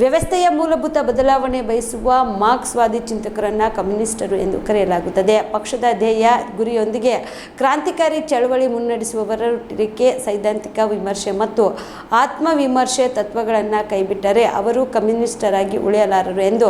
ವ್ಯವಸ್ಥೆಯ ಮೂಲಭೂತ ಬದಲಾವಣೆ ಬಯಸುವ ಮಾರ್ಕ್ಸ್ವಾದಿ ಚಿಂತಕರನ್ನ ಕಮ್ಯುನಿಸ್ಟರು ಎಂದು ಕರೆಯಲಾಗುತ್ತದೆ. ಪಕ್ಷದ ಧ್ಯೇಯ ಗುರಿಯೊಂದಿಗೆ ಕ್ರಾಂತಿಕಾರಿ ಚಳವಳಿ ಮುನ್ನಡೆಸುವವರೊಟ್ಟಿಗೆ ಸೈದ್ಧಾಂತಿಕ ವಿಮರ್ಶೆ ಮತ್ತು ಆತ್ಮವಿಮರ್ಶೆ ತತ್ವಗಳನ್ನು ಕೈಬಿಟ್ಟರೆ ಅವರು ಕಮ್ಯುನಿಸ್ಟರಾಗಿ ಉಳಿಯಲಾರರು ಎಂದು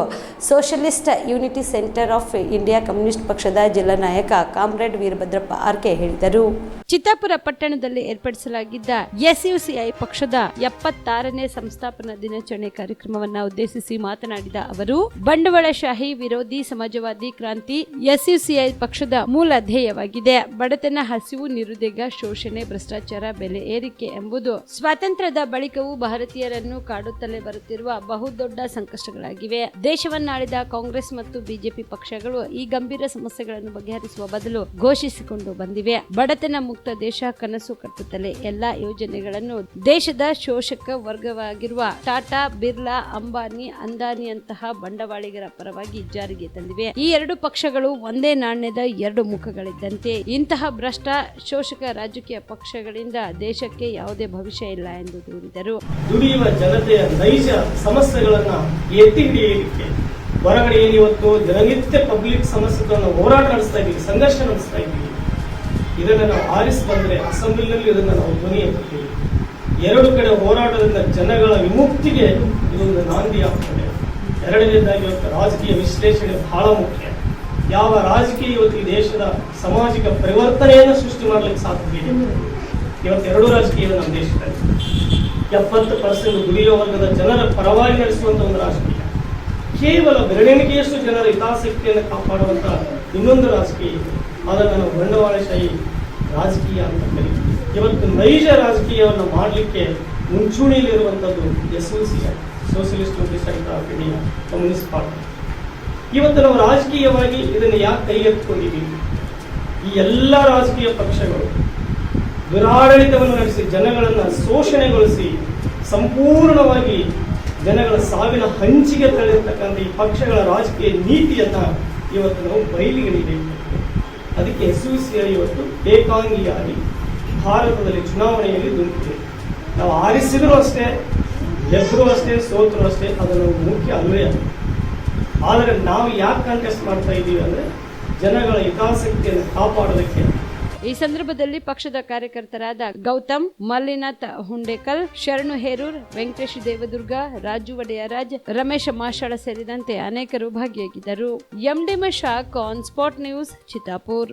socialist unity centre of India communist ಪಕ್ಷದ ಜಿಲ್ಲಾ ನಾಯಕ ಕಾಮ್ರೇಡ್ ವೀರಭದ್ರಪ್ಪ ಆರ್ಕೆ ಹೇಳಿದರು. ಚಿತ್ತಾಪುರ ಪಟ್ಟಣದಲ್ಲಿ ಏರ್ಪಡಿಸಲಾಗಿದ್ದ ಎಸ್ಯುಸಿಐ ಪಕ್ಷದ ಎಪ್ಪತ್ತಾರನೇ ಸಂಸ್ಥಾಪನಾ ದಿನಾಚರಣೆ ಕಾರ್ಯಕ್ರಮವನ್ನು ಉದ್ದೇಶಿಸಿ ಮಾತನಾಡಿದ ಅವರು, ಬಂಡವಾಳಶಾಹಿ ವಿರೋಧಿ ಸಮಾಜವಾದಿ ಕ್ರಾಂತಿ ಎಸ್ಯುಸಿಐ ಪಕ್ಷದ ಮೂಲ ಧ್ಯೇಯವಾಗಿದೆ. ಬಡತನ, ಹಸಿವು, ನಿರುದ್ಯೋಗ, ಶೋಷಣೆ, ಭ್ರಷ್ಟಾಚಾರ, ಬೆಲೆ ಏರಿಕೆ ಎಂಬುದು ಸ್ವಾತಂತ್ರ್ಯದ ಬಳಿಕವೂ ಭಾರತೀಯರನ್ನು ಕಾಡುತ್ತಲೇ ಬರುತ್ತಿರುವ ಬಹುದೊಡ್ಡ ಸಂಕಷ್ಟಗಳಾಗಿವೆ. ದೇಶವನ್ನಾಳಿದ ಕಾಂಗ್ರೆಸ್ ಮತ್ತು ಬಿಜೆಪಿ ಪಕ್ಷಗಳು ಈ ಗಂಭೀರ ಸಮಸ್ಯೆಗಳನ್ನು ಬಗೆಹರಿಸುವ ಬದಲು ಘೋಷಿಸಿಕೊಂಡು ಬಂದಿವೆ. ಬಡತನ ಮುಕ್ತ ದೇಶ, ಕನಸು ಕಟ್ಟುತ್ತಲೇ ಎಲ್ಲಾ ಯೋಜನೆಗಳನ್ನು ದೇಶದ ಶೋಷಕ ವರ್ಗವಾಗಿರುವ ಟಾಟಾ, ಬಿರ್ಲಾ ಅಂಬಾನಿ ಅಂದಾನಿಯಂತಹ ಬಂಡವಾಳಿಗರ ಪರವಾಗಿ ಜಾರಿಗೆ ತಂದಿವೆ. ಈ ಎರಡು ಪಕ್ಷಗಳು ಒಂದೇ ನಾಣ್ಯದ ಎರಡು ಮುಖಗಳಿದ್ದಂತೆ. ಇಂತಹ ಭ್ರಷ್ಟ ಶೋಷಕ ರಾಜಕೀಯ ಪಕ್ಷಗಳಿಂದ ದೇಶಕ್ಕೆ ಯಾವುದೇ ಭವಿಷ್ಯ ಇಲ್ಲ ಎಂದು ದೂರಿದರು. ದುಡಿಯುವ ಜನತೆಯ ನೈಜ ಸಮಸ್ಯೆಗಳನ್ನ ಎತ್ತಿ ಹಿಡಿಯಲಿಕ್ಕೆ ಹೊರಗಡೆ ಏನು ಇವತ್ತು ದಿನನಿತ್ಯ ಪಬ್ಲಿಕ್ ಸಮಸ್ಯೆಗಳನ್ನು ಹೋರಾಟ ನಡೆಸ್ತಾ ಇದ್ದೀವಿ, ಸಂಘರ್ಷ ನಡೆಸ್ತಾ ಇದ್ದೀವಿ. ಇದನ್ನು ನಾವು ಆರಿಸಿ ಬಂದರೆ ಅಸೆಂಬ್ಲಿನಲ್ಲಿ ಇದನ್ನು ನಾವು ಧ್ವನಿ ಎರಡು ಕಡೆ ಹೋರಾಟದಿಂದ ಜನಗಳ ವಿಮುಕ್ತಿಗೆ ಇದೊಂದು ನಾಂದಿ ಆಗ್ತದೆ ಎರಡನೇದಾಗಿ ಇವತ್ತು ರಾಜಕೀಯ ವಿಶ್ಲೇಷಣೆ ಬಹಳ ಮುಖ್ಯ. ಯಾವ ರಾಜಕೀಯ ಇವತ್ತು ದೇಶದ ಸಾಮಾಜಿಕ ಪರಿವರ್ತನೆಯನ್ನು ಸೃಷ್ಟಿ ಮಾಡಲಿಕ್ಕೆ ಸಾಧ್ಯವಿದೆ ಇವತ್ತು ಎರಡು ರಾಜಕೀಯ ನಮ್ಮ ದೇಶದಲ್ಲಿ. ಎಪ್ಪತ್ತು ಪರ್ಸೆಂಟ್ ದುಡಿಯುವ ವರ್ಗದ ಜನರ ಪರವಾಗಿ ನಡೆಸುವಂಥ ಒಂದು ರಾಜಕೀಯ. ಕೇವಲ ಬೆರಳೆಣಿಕೆಯಷ್ಟು ಜನರ ಹಿತಾಸಕ್ತಿಯನ್ನು ಕಾಪಾಡುವಂತ ಇನ್ನೊಂದು ರಾಜಕೀಯ ಇದೆ. ಅದನ್ನು ನಾವು ಬಂಡವಾಳಶಾಹಿ ರಾಜಕೀಯ ಅಂತ ಕರೀತೀವಿ. ಇವತ್ತು ನೈಜ ರಾಜಕೀಯವನ್ನು ಮಾಡಲಿಕ್ಕೆ ಮುಂಚೂಣಿಯಲ್ಲಿರುವಂಥದ್ದು S L C socialist centre of India communist party. ಇವತ್ತು ನಾವು ರಾಜಕೀಯವಾಗಿ ಇದನ್ನು ಯಾಕೆ ಕೈಗೆತ್ತಿಕೊಂಡಿದ್ದೀವಿ? ಈ ಎಲ್ಲ ರಾಜಕೀಯ ಪಕ್ಷಗಳು ದುರಾಡಳಿತವನ್ನು ನಡೆಸಿ ಜನಗಳನ್ನು ಶೋಷಣೆಗೊಳಿಸಿ ಸಂಪೂರ್ಣವಾಗಿ ಜನಗಳ ಸಾವಿನ ಹಂಚಿಗೆ ತಳ್ಳಿರ್ತಕ್ಕಂಥ ಈ ಪಕ್ಷಗಳ ರಾಜಕೀಯ ನೀತಿಯನ್ನು ಇವತ್ತು ನಾವು ಬಯಲಿಗೆಳಿಬೇಕು ಅದಕ್ಕೆ ಎಸ್ ಯು ಸಿ ಐ ಇವತ್ತು ಏಕಾಂಗಿಯಾಗಿ ಭಾರತದಲ್ಲಿ ಚುನಾವಣೆಯಲ್ಲಿ ದುಂಕಿದೆ. ನಾವು ಆರಿಸಿದರೂ ಅಷ್ಟೇ ಗೆದ್ದರೂ ಅಷ್ಟೇ, ಸೋತರು ಅಷ್ಟೇ ಅದನ್ನು ಮುಖ್ಯ ಅಲ್ವೇ? ಅಲ್ಲ ಆದರೆ ನಾವು ಯಾಕೆ ಕಾಂಟೆಸ್ಟ್ ಮಾಡ್ತಾ ಇದ್ದೀವಿ ಅಂದರೆ ಜನಗಳ ಹಿತಾಸಕ್ತಿಯನ್ನು ಕಾಪಾಡೋದಕ್ಕೆ. ಈ ಸಂದರ್ಭದಲ್ಲಿ ಪಕ್ಷದ ಕಾರ್ಯಕರ್ತರಾದ ಗೌತಮ್, ಮಲ್ಲಿನಾಥ್ ಹುಂಡೇಕಲ್ ಶರಣು ಹೇರೂರ್, ವೆಂಕಟೇಶ್ ದೇವದುರ್ಗ, ರಾಜು ಒಡೆಯರಾಜ್, ರಮೇಶ ಮಾಷಾಳ ಸೇರಿದಂತೆ ಅನೇಕರು ಭಾಗಿಯಾಗಿದ್ದರು. ಎಂಡಿಮ shock on spot news Chittapur.